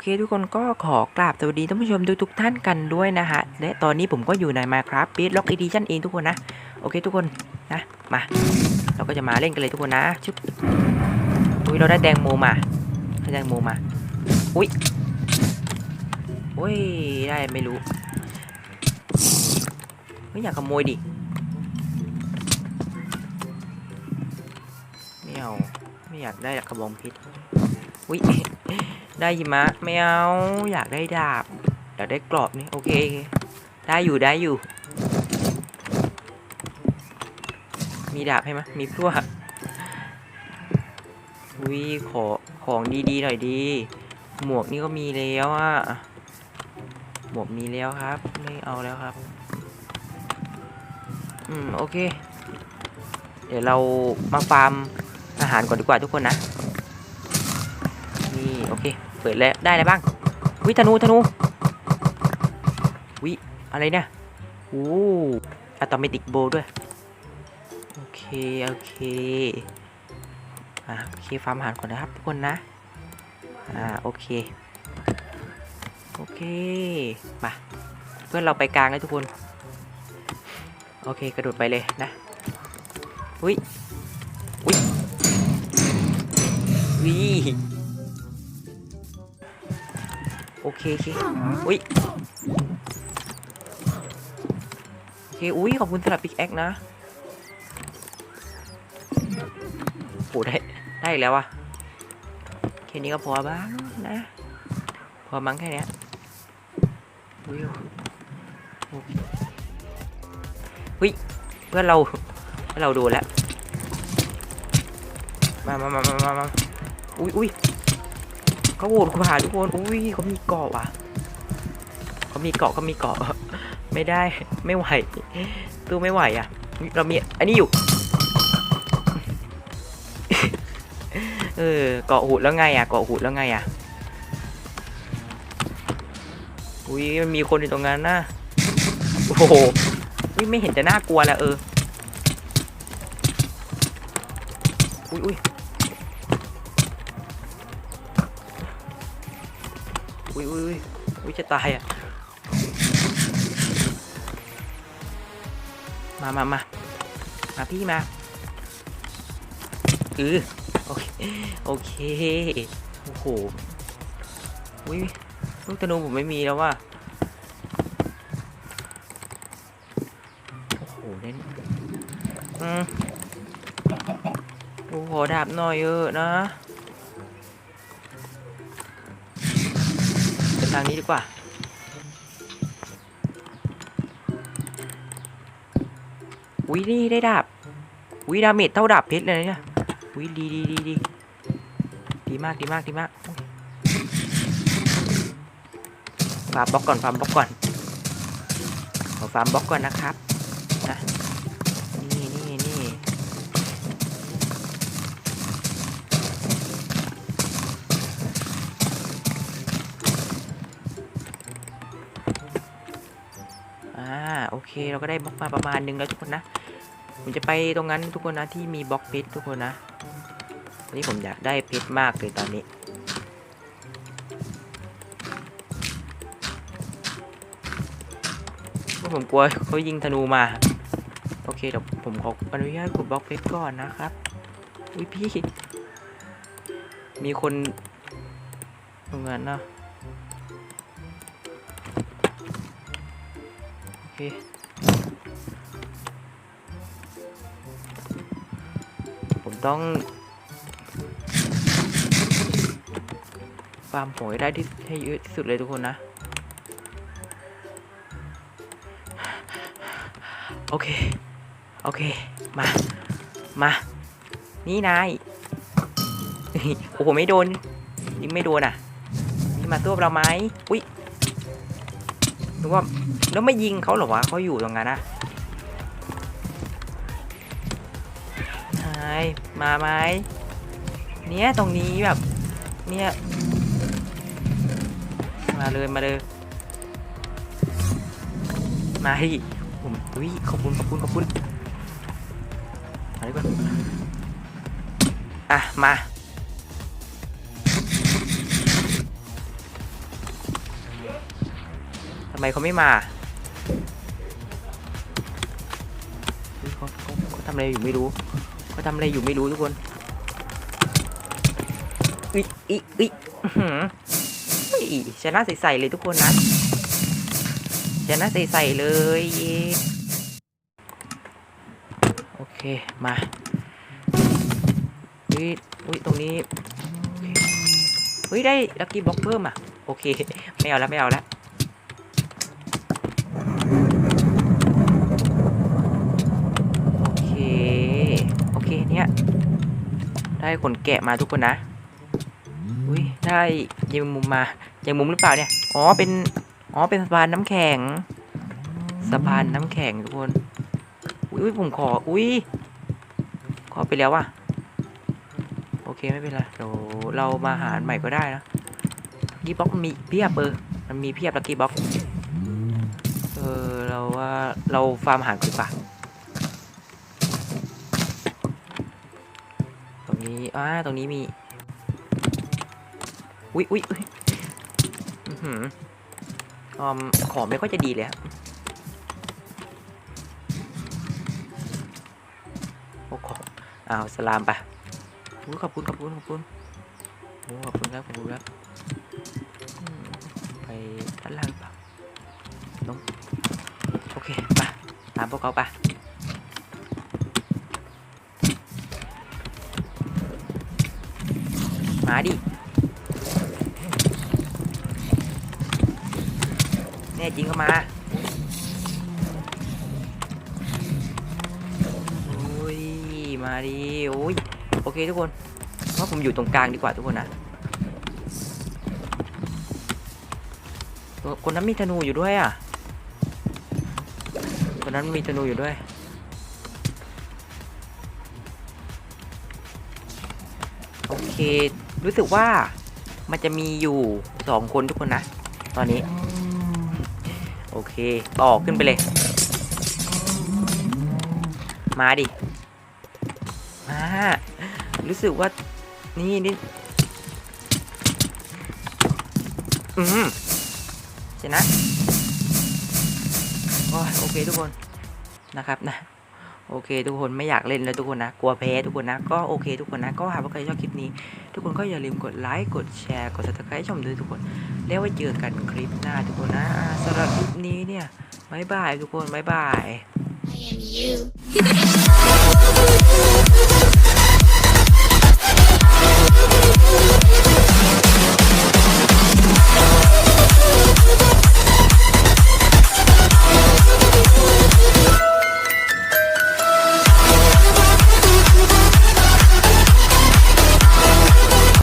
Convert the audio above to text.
เคทุกคนก็ขอกราบสวัสดีท่านผู้ชมทุกทุกท่านกันด้วยนะฮะและตอนนี้ผมก็อยู่ใน Minecraft b e a t Lock Edition เองทุกคนนะ โอเคทุกคนนะมา เราก็จะมาเล่นกันเลยทุกคนนะชุบอุ้ยเราได้แดงโมมาได้แดงโมมาอุ้ยอุ้ยได้ไม่รู้ไม่อยากขโมยดิไม่เอาไม่อยากได้กระบองพชรอุ้ย ได้หิมะไม่เอาอยากได้ดาบ อยากได้กรอบนี่โอเค ได้อยู่ได้อยู่ มีดาบให้ไหมมีพวกวิขอของดีๆหน่อยดี หมวกนี่ก็มีแล้วอะหมวกมีแล้วครับไม่เอาแล้วครับ อืมโอเค เดี๋ยวเรามาฟาร์มอาหารก่อนดีกว่าทุกคนนะ นี่โอเค เปิดแล้วได้อะไรบ้างวิธนูธนูวิอะไรเนี่ยโอ้อะตอมติกโบด้วย โอเค โอเค อ่าโอเคฟาร์มอาหารก่อนนะครับทุกคนนะ อ่า โอเค โอเค มาเพื่อนเราไปกลางเลยทุกคน โอเค กระโดดไปเลยนะ อุ้ย อุ้ยวิ โอเคโอเคอุ้ยโอเคอุ้ยขอบคุณสำหรับปิกแอคนะโหได้ได้อีกแล้วอะแค่นี้ก็พอบ้างนะ พอมั้งแค่นี้ยอุ้ยอุ้ยเพื่อนเราเพื่อนเราดูแล้วมามามามามามาอุ้ยอุ้ย เขาโหวตกูหาทุกคน อุ้ยเขามีเกาะว่ะเขามีเกาะเขามีเกาะ ไม่ได้ ไม่ไหว ตู้ไม่ไหวอะ เรามี อันนี้อยู่ เออ เกาะหูดแล้วไงอะ เกาะหูดแล้วไงอะ อุ้ยมันมีคนอยู่ตรงนั้นนะโอ้โหไม่เห็นจะน่ากลัวแล้วเออ อุ้ยอุ้ย อุ้ยอุ้ยอุ้ยอุ้ยจะตายอะ มามามามาพี่มาเออโอเค โอเค โอ้โหอุ้ยลูกธนูผมไม่มีแล้วว่ะโอ้โหเน้นอืมโอ้โหดาบหน่อยเยออนะางนี้ดีกว่า อุ้ยนี่ได้ดาบ อุ้ยดาเมจเท่าดาบเพชรเลยนะเนี่ยอุ้ยดีดีดีดีดีมากดีมากดีมากฟาร์มบล็อกก่อนฟาร์มบล็อกก่อนขอฟาร์มบล็อกก่อนนะครับนะ เคเราก็ได้บล็อกมาประมาณนึงแล้วทุกคนนะ ผมจะไปตรงนั้นทุกคนนะที่มีบล็อกเพชรทุกคนนะวันนี้ผมอยากได้เพชรมากเลยตอนนี้ผมกลัวเขายิงธนูมาโอเคเดี๋ยวผมขออนุญาตขุดบล็อกเพชรก่อนนะครับอุ้ยพี่ มีคนตรงนั้นนะโอเค ผมต้องฟาร์มหอยได้ที่ให้เยอะที่สุดเลยทุกคนนะ โอเค โอเค มา มา นี่นายโอ้โหไม่โดนยิงไม่โดนอะนี่มาตัวเราไหมอุ้ยหรือว่าแล้วไม่ยิงเขาเหรอวะเขาอยู่ตรงนั้นนะ มาไหมเนี้ยตรงนี้แบบ เนี้ยมาเลยมาเลยมาให้ผมอุ้ยขอบคุณขอบคุณขอบคุณมาดีกว่าอะมาทำไมเขาไม่มาเฮ้ยเขาเขาเขาทำอะไรอยู่ไม่รู้ เขาทำอะไรอยู่ไม่รู้ทุกคนอิอิอิอื้อชนะใส่ๆเลยทุกคนนะชนะใส่ๆเลยเยโอเคมาเฮ้ยอุ้ยตรงนี้อเคเฮ้ยได้ลักกี้บ็อกเพิ่มอะโอเคไม่เอาแล้วไม่เอาแล้ว โอเค โอเค เนี่ย ได้ขนแกะมาทุกคนนะ อุ้ยได้ยังมุมมายังมุมหรือเปล่าเนี่ย อ๋อ เป็น อ๋อ เป็นสะพานน้ำแข็ง สะพานน้ำแข็งทุกคน อุ้ยอุ๊ยผมขอ อุ้ย ขอไปแล้วว่ะ โอเคไม่เป็นไร เดี๋ยวเรามาหาอันใหม่ก็ได้นะลักกี้บ็อกมันมีเพียบเออ มันมีเพียบลักกี้บ็อก เออ เราว่าเราฟาร์มอาหารก่อนดีกว่า ตรง นี้อ่าตรงนี้มี อุ๊ยอุ๊ยอุ๊ยอื้อหือออมของไม่ค่อยจะดีเลยโอ้โหอ้าวสลามไปอุ๊ยขอบคุณขอบคุณขอบคุณโอ้ขอบคุณครับขอบคุณครับไปด้านล่างปล่าลงโอเคไปตามพวกเขาไป มาดิ แน่จริงก็มาโอ้ยมาดิโอ้ยโอเคทุกคนว่าผมอยู่ตรงกลางดีกว่าทุกคนนะ คนนั้นมีธนูอยู่ด้วยอะคนนั้นมีธนูอยู่ด้วย โอเค รู้สึกว่ามันจะมีอยู่สองคนทุกคนนะ ตอนนี้ โอเค ต่อขึ้นไปเลย มาดิ มา รู้สึกว่า นี่นี่อืมชนะโอ้ยโอเคทุกคนนะครับนะ โอเค ทุกคนไม่อยากเล่นแล้วทุกคนนะ กลัวแพ้ทุกคนนะ ก็โอเค ทุกคนนะ ก็หากว่าใครชอบคลิปนี้ ทุกคนก็อย่าลืมกดไลค์กดแชร์กดซับสไครต์ชมด้วยทุกคน แล้วไว้เจอกันคลิปหน้าทุกคนนะสำหรับคลิปนี้เนี่ยบายบายทุกคนบายบาย I am you.